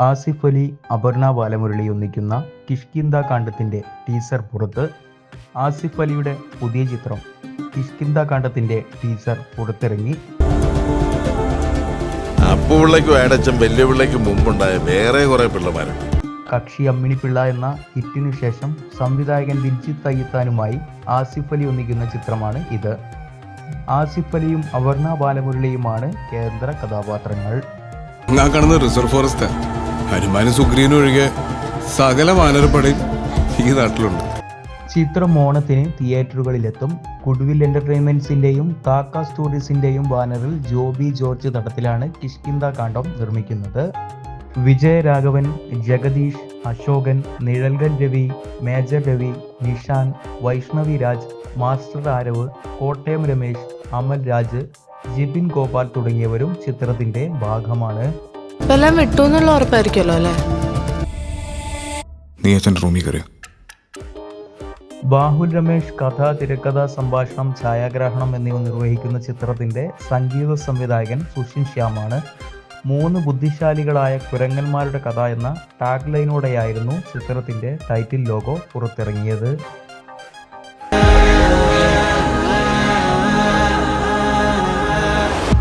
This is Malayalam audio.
ആസിഫ് അലി അപർണ ബാലമുരളി ഒന്നിക്കുന്ന കിഷ്കിന്ദ കാണ്ഡത്തിന്റെ ടീസർ പുറത്ത് ആസിഫ് അലിയുടെ പുതിയ ചിത്രം കിഷ്കിന്ദ കാണ്ഡത്തിന്റെ ടീസർ പുറത്തിറങ്ങി. അപ്പുപിള്ളയ്ക്കും മുമ്പുണ്ടായ വേറെ കുറെ പിള്ളമാരുണ്ട്. കക്ഷി അമ്മിണിപ്പിള്ള എന്ന ഹിറ്റിനു ശേഷം സംവിധായകൻ ദിൽജിത്ത് അയ്യത്താനുമായി ആസിഫ് അലി ഒന്നിക്കുന്ന ചിത്രമാണ് ഇത്. ആസിഫ് അലിയും അപർണ ബാലമുരളിയുമാണ് കേന്ദ്ര കഥാപാത്രങ്ങൾ. ഞാൻ കാണുന്ന റിസർവ് ഫോറസ്റ്റ്. ഹനുമാനും സുഗ്രീനും ഒഴികെ സകല വാനരപ്പടയും ഈ നാട്ടിലുണ്ട്. ചിത്രം ഓണത്തിന് തിയേറ്ററുകളിലെത്തും ഗുഡ്വിൽ എന്റർടൈൻമെന്റ്സിന്റെയും കാക്ക സ്റ്റോറീസിന്റെയും ബാനറിൽ ജോബി ജോർജ് തടത്തിലാണ് കിഷ്കിന്ദ കാണ്ടം നിർമ്മിക്കുന്നത്. വിജയരാഘവൻ ജഗദീഷ് അശോകൻ നിഴൽഗൻ രവി മേജർ രവി നിഷാൻ വൈഷ്ണവി രാജ് മാസ്റ്റർ ആരവ് കോട്ടയം രമേശ് അമൽ രാജ് ജിബിൻ ഗോപാൽ തുടങ്ങിയവരും ചിത്രത്തിന്റെ ഭാഗമാണ്. എല്ലാം വിട്ടു എന്നുള്ള ഉറപ്പായിരിക്കുമല്ലോ അല്ലേ? നീ അച്ഛന്റെ റൂമിൽ കയറിയോ? ബാഹുൽ രമേഷ് കഥ തിരക്കഥ സംഭാഷണം ഛായാഗ്രഹണം എന്നിവ നിർവഹിക്കുന്ന ചിത്രത്തിന്റെ സംഗീത സംവിധായകൻ സുഷിൻ ശ്യാമാണ്. മൂന്ന് ബുദ്ധിശാലികളായ കുരങ്ങന്മാരുടെ കഥ എന്ന ടാഗ് ലൈനോടെയായിരുന്നു ചിത്രത്തിന്റെ ടൈറ്റിൽ ലോഗോ പുറത്തിറങ്ങിയത്.